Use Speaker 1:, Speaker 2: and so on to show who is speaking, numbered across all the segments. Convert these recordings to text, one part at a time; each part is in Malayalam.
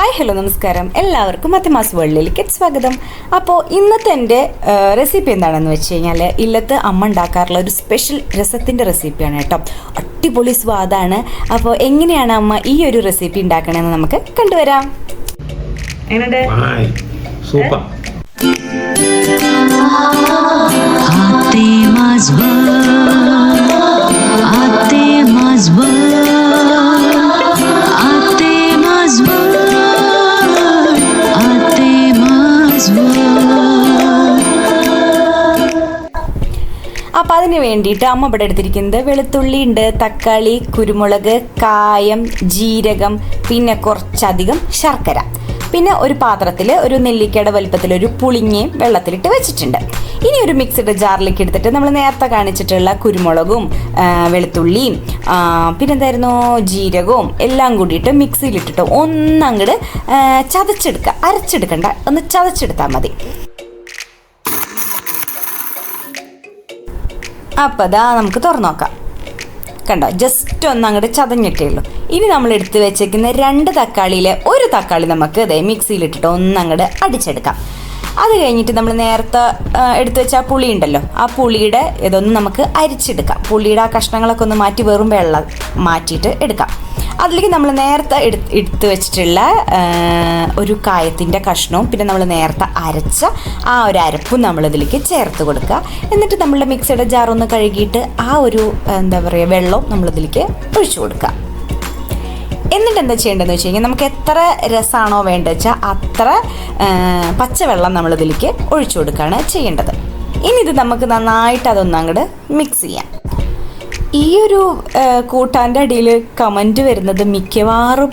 Speaker 1: ഹായ് ഹലോ നമസ്കാരം. എല്ലാവർക്കും മത്തമാസ് വേൾഡിലേക്ക് സ്വാഗതം. അപ്പോൾ ഇന്നത്തെ എന്റെ റെസിപ്പി എന്താണെന്ന് വെച്ച് കഴിഞ്ഞാൽ ഇല്ലത്ത് അമ്മ ഉണ്ടാക്കാറുള്ള ഒരു സ്പെഷ്യൽ രസത്തിന്റെ റെസിപ്പിയാണ് കേട്ടോ. അടിപൊളി സ്വാദാണ്. അപ്പോൾ എങ്ങനെയാണ് അമ്മ ഈ ഒരു റെസിപ്പി ഉണ്ടാക്കണമെന്ന് നമുക്ക് കണ്ടുവരാം.
Speaker 2: എങ്ങനെ
Speaker 3: സൂപ്പർ. mazva Ate
Speaker 1: അപ്പോൾ അതിന് വേണ്ടിയിട്ട് അമ്മ ഇവിടെ എടുത്തിരിക്കുന്നത് വെളുത്തുള്ളി ഉണ്ട് തക്കാളി കുരുമുളക് കായം ജീരകം പിന്നെ കുറച്ചധികം ശർക്കര. പിന്നെ ഒരു പാത്രത്തിൽ ഒരു നെല്ലിക്കയുടെ വലുപ്പത്തിൽ ഒരു പുളിങ്ങയും വെള്ളത്തിലിട്ട് വെച്ചിട്ടുണ്ട്. ഇനി ഒരു മിക്സിഡ് ജാറിലേക്ക് എടുത്തിട്ട് നമ്മൾ നേരത്തെ കാണിച്ചിട്ടുള്ള കുരുമുളകും വെളുത്തുള്ളിയും പിന്നെന്തായിരുന്നു ജീരകവും എല്ലാം കൂടിയിട്ട് മിക്സിയിലിട്ടിട്ട് ഒന്നങ്ങട് ചതച്ചെടുക്കുക അരച്ചെടുക്കണ്ട. ഒന്ന് ചതച്ചെടുത്താൽ മതി. അപ്പോൾ അതാ നമുക്ക് തുറന്നു നോക്കാം കണ്ടോ ജസ്റ്റ് ഒന്ന് അങ്ങോട്ട് ചതഞ്ഞിട്ടേ ഉള്ളൂ. ഇനി നമ്മൾ എടുത്ത് വെച്ചേക്കുന്ന രണ്ട് തക്കാളിയിലെ ഒരു തക്കാളി നമുക്ക് ഇതേ മിക്സിയിലിട്ടിട്ട് ഒന്ന് അങ്ങോട്ട് അടിച്ചെടുക്കാം. അത് കഴിഞ്ഞിട്ട് നമ്മൾ നേരത്തെ എടുത്ത് വെച്ച ആ പുളി ഉണ്ടല്ലോ ആ പുളിയുടെ ഇതൊന്ന് നമുക്ക് അരിച്ചെടുക്കാം. പുളിയുടെ ആ കഷ്ണങ്ങളൊക്കെ ഒന്ന് മാറ്റി വെറും വെള്ളം മാറ്റിയിട്ട് എടുക്കാം. അതിലേക്ക് നമ്മൾ നേരത്തെ എടുത്ത് വെച്ചിട്ടുള്ള ഒരു കായത്തിന്റെ കഷ്ണവും പിന്നെ നമ്മൾ നേരത്തെ അരച്ച ആ ഒരു അരപ്പും നമ്മളിതിലേക്ക് ചേർത്ത് കൊടുക്കുക. എന്നിട്ട് നമ്മളുടെ മിക്സിയുടെ ജാറൊന്ന് കഴുകിയിട്ട് ആ ഒരു എന്താ പറയുക വെള്ളം നമ്മളിതിലേക്ക് ഒഴിച്ചു കൊടുക്കുക. എന്നിട്ട് എന്താ ചെയ്യേണ്ടതെന്ന് വെച്ച് കഴിഞ്ഞാൽ നമുക്ക് എത്ര രസമാണോ വേണ്ടത് വെച്ചാൽ അത്ര പച്ചവെള്ളം പച്ചവെള്ളം നമ്മളിതിലേക്ക് ഒഴിച്ചു കൊടുക്കുകയാണ് ചെയ്യേണ്ടത്. ഇനി ഇത് നമുക്ക് നന്നായിട്ട് അതൊന്നും അങ്ങോട്ട് മിക്സ് ചെയ്യാം. ഈ ഒരു കൂട്ടാന്റെ അടിയിൽ കമന്റ് വരുന്നത് മിക്കവാറും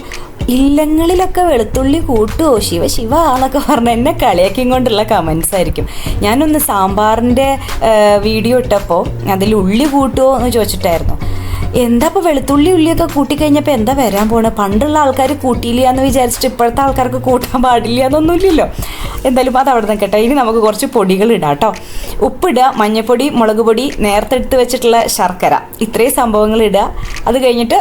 Speaker 1: ഇല്ലങ്ങളിലൊക്കെ വെളുത്തുള്ളി കൂട്ടുമോ ശിവ ശിവ എന്നൊക്കെ പറഞ്ഞ് എന്നെ കളിയാക്കി കൊണ്ടുള്ള കമൻസ് ആയിരിക്കും. ഞാനൊന്ന് സാമ്പാറിന്റെ വീഡിയോ ഇട്ടപ്പോൾ അതിൽ ഉള്ളി കൂട്ടുമോ എന്ന് ചോദിച്ചിട്ടായിരുന്നു. എന്താ ഇപ്പോൾ വെളുത്തുള്ളി ഉള്ളിയൊക്കെ കൂട്ടിക്കഴിഞ്ഞപ്പോൾ എന്താ വരാൻ പോണേ? പണ്ടുള്ള ആൾക്കാർ കൂട്ടിയില്ല എന്ന് വിചാരിച്ചിട്ട് ഇപ്പോഴത്തെ ആൾക്കാർക്ക് കൂട്ടാൻ പാടില്ല എന്നൊന്നുമില്ലല്ലോ എന്തായാലും അത് അവിടെ നിൽക്കട്ടെ. ഇനി നമുക്ക് കുറച്ച് പൊടികൾ ഇടാം കേട്ടോ. ഉപ്പിടുക മഞ്ഞപ്പൊടി മുളക് പൊടി നേരത്തെ എടുത്ത് വെച്ചിട്ടുള്ള ശർക്കര. ഇത്രയും സംഭവങ്ങൾ ഇടുക. അത് കഴിഞ്ഞിട്ട്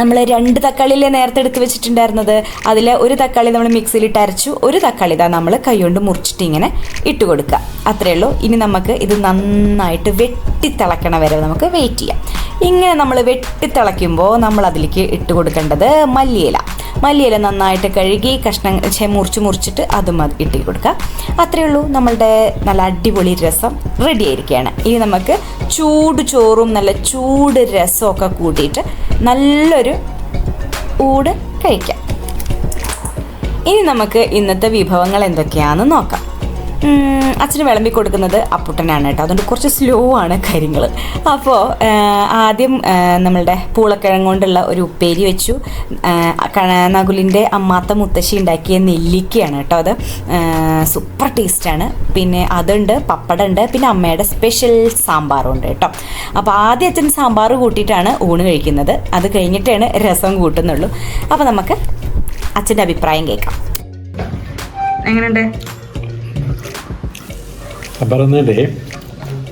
Speaker 1: നമ്മൾ രണ്ട് തക്കാളിയിലെ നേരത്തെ എടുത്ത് വെച്ചിട്ടുണ്ടായിരുന്നത്. അതിൽ ഒരു തക്കാളി നമ്മൾ മിക്സിയിലിട്ട് അരച്ചു ഒരു തക്കാളി ഇതാ നമ്മൾ കൈകൊണ്ട് മുറിച്ചിട്ട് ഇങ്ങനെ ഇട്ട് കൊടുക്കുക അത്രയേ ഉള്ളൂ. ഇനി നമുക്ക് ഇത് നന്നായിട്ട് വെട്ടിത്തിളക്കണ വരെ നമുക്ക് വെയിറ്റ് ചെയ്യാം. ഇങ്ങനെ നമ്മൾ വെട്ടിത്തിളയ്ക്കുമ്പോൾ നമ്മൾ അതിലേക്ക് ഇട്ട് കൊടുക്കേണ്ടത് മല്ലിയില. മല്ലിയില നന്നായിട്ട് കഴുകി കഷ്ണം മുറിച്ച് മുറിച്ചിട്ട് അതും അത് ഇട്ട് കൊടുക്കുക അത്രയേ ഉള്ളൂ. നമ്മളുടെ നല്ല അടിപൊളി രസം റെഡി ആയിരിക്കുകയാണ് ഇനി നമുക്ക് ചൂട് ചോറും നല്ല ചൂട് രസമൊക്കെ കൂട്ടിയിട്ട് നല്ലൊരു ഊട് കഴിക്കാം. ഇനി നമുക്ക് ഇന്നത്തെ വിഭവങ്ങൾ എന്തൊക്കെയാണെന്ന് നോക്കാം. അച്ഛന് വിളമ്പി കൊടുക്കുന്നത് അപ്പുട്ടനാണ് കേട്ടോ. അതുകൊണ്ട് കുറച്ച് സ്ലോ ആണ് കാര്യങ്ങൾ അപ്പോൾ ആദ്യം നമ്മളുടെ പൂളക്കിഴങ്ങ് കൊണ്ടുള്ള ഒരു ഉപ്പേരി വെച്ചു. നകുലിന്റെ അമ്മാത്ത മുത്തശ്ശി ഉണ്ടാക്കിയ നെല്ലിക്കയാണ് കേട്ടോ അത്. സൂപ്പർ ടേസ്റ്റാണ് പിന്നെ അതുണ്ട് പപ്പടമുണ്ട് പിന്നെ അമ്മയുടെ സ്പെഷ്യൽ സാമ്പാറും ഉണ്ട് കേട്ടോ. അപ്പോൾ ആദ്യം അച്ഛൻ സാമ്പാർ കൂട്ടിയിട്ടാണ് ഊണ് കഴിക്കുന്നത്. അത് കഴിഞ്ഞിട്ടാണ് രസം കൂട്ടുന്നുള്ളൂ. അപ്പോൾ നമുക്ക് അച്ഛന്റെ അഭിപ്രായം കേൾക്കാം. എങ്ങനെയുണ്ട്?
Speaker 2: പറഞ്ഞേ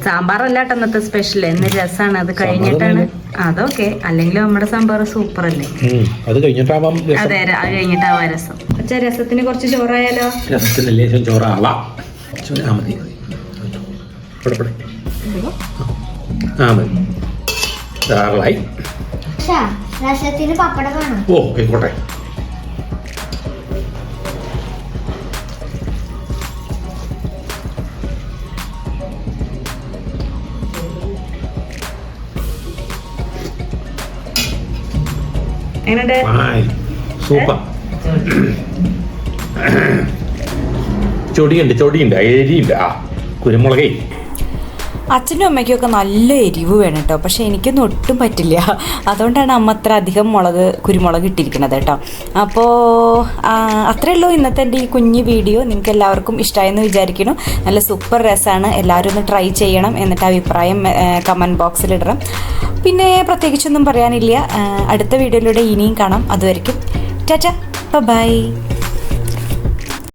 Speaker 1: സാമ്പാറല്ല കേട്ടോ ഇന്നത്തെ സ്പെഷ്യൽ എന്ന് രസമാണ് അത് കഴിഞ്ഞിട്ടാണ്. അതൊക്കെ. അല്ലെങ്കിൽ നമ്മുടെ സാമ്പാർ സൂപ്പർ അല്ലേ
Speaker 2: അത് കഴിഞ്ഞിട്ടാവാം
Speaker 1: അതെ അത് കഴിഞ്ഞിട്ടാവാ രസം. അച്ഛാ രസത്തിന് കുറച്ച് ചോറായാലോ?
Speaker 2: രസത്തിന് ലേശം ചോറാളാം ആ മതി. ആ മതി. ധാരാളമായി
Speaker 4: രസത്തിന് പപ്പടം വേണം.
Speaker 2: ഓ ആയിക്കോട്ടെ.
Speaker 1: എങ്ങനെയുണ്ട്?
Speaker 2: സൂപ്പർ. ചൊടിയുണ്ട് ചൊടിയുണ്ട്. അരിയില്ല ആ കുരുമുളകേ.
Speaker 1: അച്ഛനും അമ്മയ്ക്കും ഒക്കെ നല്ല എരിവ് വേണം കേട്ടോ. പക്ഷേ എനിക്കൊന്നും ഒട്ടും പറ്റില്ല. അതുകൊണ്ടാണ് അമ്മ അത്ര അധികം മുളക് കുരുമുളക് ഇട്ടിരിക്കുന്നത് കേട്ടോ. അപ്പോൾ അത്രയേ ഉള്ളൂ ഇന്നത്തെ എന്റെ ഈ കുഞ്ഞ് വീഡിയോ. നിങ്ങൾക്ക് എല്ലാവർക്കും ഇഷ്ടമായെന്ന് വിചാരിക്കുന്നു. നല്ല സൂപ്പർ രസമാണ്. എല്ലാവരും ഒന്ന് ട്രൈ ചെയ്യണം എന്നിട്ട് അഭിപ്രായം കമന്റ് ബോക്സിലിടണം പിന്നെ പ്രത്യേകിച്ചൊന്നും പറയാനില്ല. അടുത്ത വീഡിയോയിലൂടെ ഇനിയും കാണാം. അതുവരെയ്ക്കും ടാറ്റ. ബൈ.